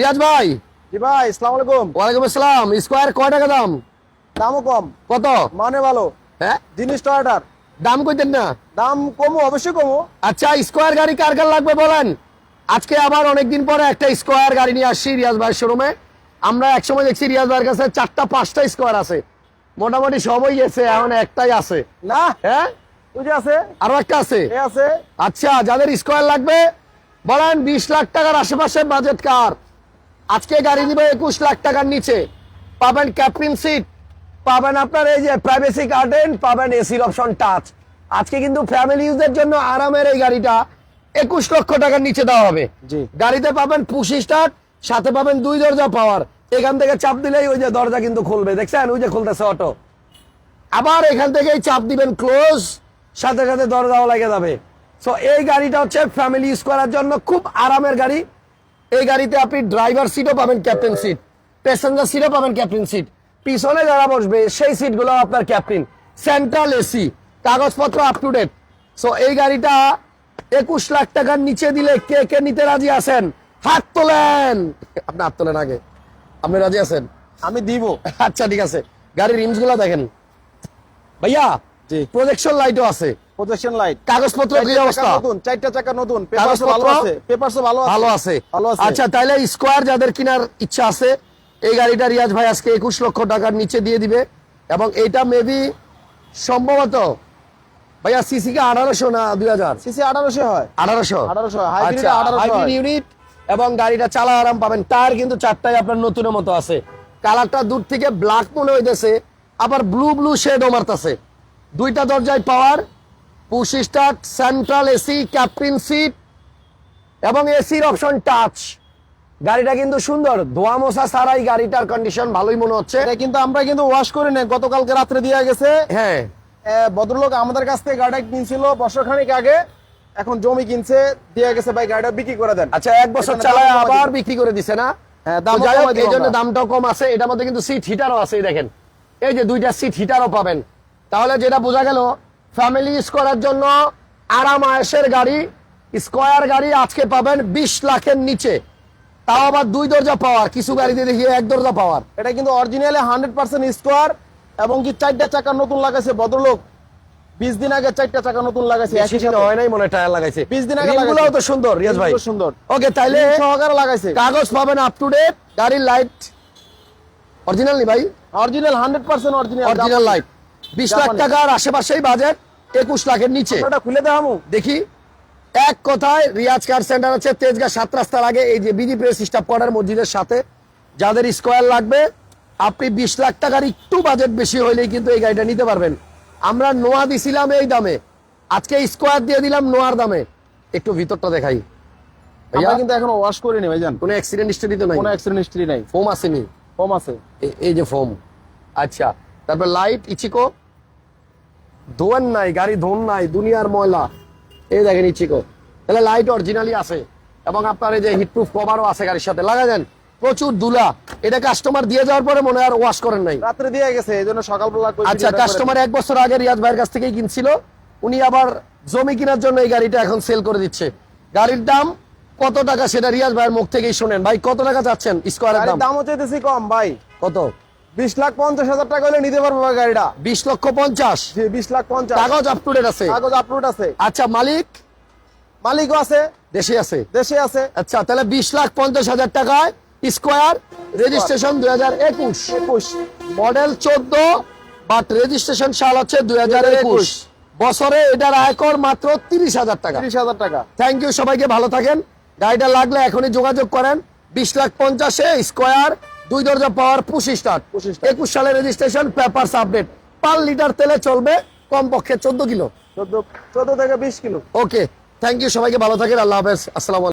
রিয়াজ ভাই। জি ভাই আসসালামু আলাইকুম। ওয়ালাইকুম আসসালাম। স্কোয়ার কয় টাকা দাম? দামও কম। কত? মানে ভালো। হ্যাঁ? জিনিস টয়টার দাম কইতেন না? দাম কমু অবশ্যই কমু। আচ্ছা স্কোয়ার গাড়ি কার কার লাগবে বলেন? আজকে আবার অনেকদিন পরে একটা স্কোয়ার গাড়ি নিয়ে আসছি রিয়াজ ভাইয়ের শোরুমে আমরা একসময় দেখছি রিয়াজ ভাইয়ের কাছে চারটা পাঁচটা স্কোয়ার আছে। মোটামুটি সবই গেছে এখন একটাই আছে। না? হ্যাঁ? যে আছে। আরও একটা আছে? এ আছে। আচ্ছা যাদের স্কোয়ার লাগবে বলেন বিশ লাখ টাকার আশেপাশে বাজেট কার? আজকে গাড়ি দিবে একুশ লাখ টাকার নিচে। পাবেন ক্যাপ্টেন সিট পাবেন আপনার এই যে প্রাইভেসি গার্ডেন পাবেন এসির অপশন টাচ আজকে কিন্তু ফ্যামিলি ইউজের জন্য আরামের এই গাড়িটা একুশ লক্ষ টাকার নিচে দেওয়া হবে। গাড়িতে পাবেন পুশি স্টার্ট সাথে পাবেন দুই দরজা পাওয়ার এখান থেকে চাপ দিলেই ওই যে দরজা কিন্তু খুলবে। দেখছেন? ওই যে খুলতেছে অটো আবার এখান থেকেই চাপ দিবেন ক্লোজ সাথে সাথে দরজাও লেগে যাবে। সো এই গাড়িটা হচ্ছে ফ্যামিলি ইউজ করার জন্য খুব আরামের গাড়ি। এই গাড়িতে আপনি ড্রাইভার সিটও পাবেন ক্যাপ্টেন সিট প্যাসেঞ্জার সিটও পাবেন ক্যাপ্টেন সিট পিছনে যারা বসবে সেই সিটগুলো আপনার ক্যাপ্টেন সেন্ট্রাল এসি কাগজপত্র আপ টু ডেট সো এই গাড়িটা একুশ লাখ টাকার নিচে দিলে কে কে নিতে রাজি আছেন? হাত তোলেন। আপনি হাত তোলেন আগে। আপনি রাজি আছেন? আমি দিব। আচ্ছা ঠিক আছে। গাড়ির রিমসগুলা দেখেন। ভাইয়া। প্রজেকশন লাইটও আছে। প্রজেকশন লাইট কাগজপত্র কি অবস্থা? নতুন চারটা চাকা নতুন। পেপারস ভালো আছে? পেপারস ভালো আছে? ভালো আছে। আচ্ছা স্কোয়ার যাদের কেনার ইচ্ছা আছে এই গাড়িটা রিয়াজ ভাই আজকে একুশ লক্ষ টাকার নিচে দিয়ে দিবে। এবং এইটা মেবি সম্ভবত ভাইয়া সিসি কে আঠারোশো না দুই হাজার? সিসি 1800 হয়। আঠারোশো? 1800 হাইব্রিড আচ্ছা 1800 হাইব্রিড ইউনিট এবং গাড়িটা চালা আরাম পাবেন। টায়ার কিন্তু চারটাই আপনার নতুনের মতো আছে। কালারটা দূর থেকে ব্ল্যাক মনে হইতেছে আবার ব্লু ব্লু শেডও মারতাছে। দুইটা দরজায় power push start central AC captain seat এবং এসির অপশন টাচ গাড়িটা কিন্তু সুন্দর। ধোয়া মোছা ছাড়াই গাড়িটার কন্ডিশন ভালোই মনে হচ্ছে। কিন্তু আমরা কিন্তু ওয়াশ করে নেই। গতকালকে রাত্রে দিয়ে গেছে। হ্যাঁ। ভদ্রলোক আমাদের কাছ থেকে গাড়িটা কিনছিল বছরখানিক আগে। এখন জমি কিনছে দিয়ে গেছে। ভাই গাড়িটা বিক্রি করে দেন। আচ্ছা এক বছর চালায় আবার বিক্রি করে দিছে না? হ্যাঁ, এই জন্য দামটাও কম আছে। এটার মধ্যে কিন্তু সিট হিটারও আছে দেখেন। এই যে দুইটা সিট হিটারও পাবেন। তাহলে যেটা বোঝা গেল ফ্যামিলি ইউজ করার জন্য আরাম আয়েসের গাড়ি স্কোয়ার গাড়ি আজকে পাবেন বিশ লাখের নিচে। তাও আবার দুই দরজা পাওয়ার কিছু গাড়িতে দেখি এক দরজা পাওয়ার। এটা কিন্তু অরিজিনালি হান্ড্রেড পার্সেন্ট স্কোয়ার এবং কি চারটা চাকা নতুন লাগাইছে ভদ্রলোক। বিশ দিন আগে চারটা চাকা নতুন লাগাইছে। হয় নাই মনে টায়ার লাগাইছে। 20 দিন আগে। তো সুন্দর রিয়াজ ভাই। সুন্দর। ওকে তাইলে সহকারে লাগাইছে। কাগজ পাবেন আপ টু ডেট গাড়ির লাইট অরিজিনাল ভাই? Original hundred percent original original light বিশ লাখ টাকার আশেপাশেই বাজেট একুশ লাখের নিচে। খুলে দেখামু। দেখি এক কথায় রিয়াজ কার সেন্টার আছে তেজগাঁ সাত রাস্তার আগে এই যে বিজি প্রেস স্টাফ কোয়ার্টার মসজিদের সাথে। যাদের স্কোয়ার লাগবে আপনি বিশ লাখ টাকার একটু বাজেট বেশি হইলেই কিন্তু এই গাড়িটা নিতে পারবেন। আমরা নোয়া দিছিলাম এই দামে। আজকে স্কোয়ার দিয়ে দিলাম নোয়ার দামে। একটু ভিতরটা দেখাই। ভাইয়া? কিন্তু এখনও ওয়াশ করিনি ভাইজান। কোনো অ্যাক্সিডেন্ট হিস্টরি তো নাই? কোনো অ্যাক্সিডেন্ট হিস্ট্রি নাই। ফোম আসেনি? কম আছে। এই যে ফোম আচ্ছা। তারপর লাইট ইচিকো। ধোয়ান নাই গাড়ি ধোন নাই দুনিয়ার ময়লা। এই দেখেন ইচিকো। তাহলে লাইট অরিজিনালি আছে। এবং আপনার এই যে হিটপ্রুফ কভারও আছে গাড়ির সাথে। লাগা দেন প্রচুর দুলা। এটা কাস্টমার দিয়ে যাওয়ার পরে মনে আর ওয়াশ করেন নাই। রাত্রে দিয়ে গেছে এই জন্য সকালবেলা কই আচ্ছা কাস্টমার এক বছর আগে রিয়াজ ভাইয়ের কাছ থেকেই কিনছিল। উনি আবার জমি কেনার জন্য এই গাড়িটা এখন সেল করে দিচ্ছে। গাড়ির দাম কত টাকা সেটা রিয়াজ ভাইয়ের মুখ থেকেই শোনেন। ভাই কত টাকা চাচ্ছেন? স্কোয়ারের দাম? দামও চাইতেছি কম ভাই। কত? বিশ লাখ পঞ্চাশ হাজার টাকা হলে নিতে পারব গাড়িটা। বিশ লক্ষ পঞ্চাশ? জি বিশ লাখ পঞ্চাশ। কাগজ আপ টু ডেট আছে? কাগজ আপলোড আছে। আচ্ছা মালিক? মালিকও আছে। দেশে আছে? দেশে আছে। আচ্ছা তাহলে বিশ লাখ পঞ্চাশ হাজার টাকায় স্কোয়ার রেজিস্ট্রেশন দুই হাজার একুশ। একুশ। মডেল চোদ্দ বাট রেজিস্ট্রেশন সাল হচ্ছে দুই হাজার একুশ। বছরে এটার আয়কর মাত্র তিরিশ হাজার টাকা। তিরিশ হাজার টাকা। থ্যাংক ইউ সবাইকে ভালো থাকেন। গাড়িটা লাগলে এখনই যোগাযোগ করেন। বিশ লাখ পঞ্চাশে স্কোয়ার দুই দরজা পাওয়ার পঁচিশ স্টার্ট। একুশ সালের registration paper update per litre তেলে চলবে কমপক্ষে চোদ্দ কিলো। চোদ্দ চোদ্দ থেকে বিশ কিলো। ওকে থ্যাংক ইউ সবাইকে ভালো থাকেন আল্লাহ হাফেজ আসসালামু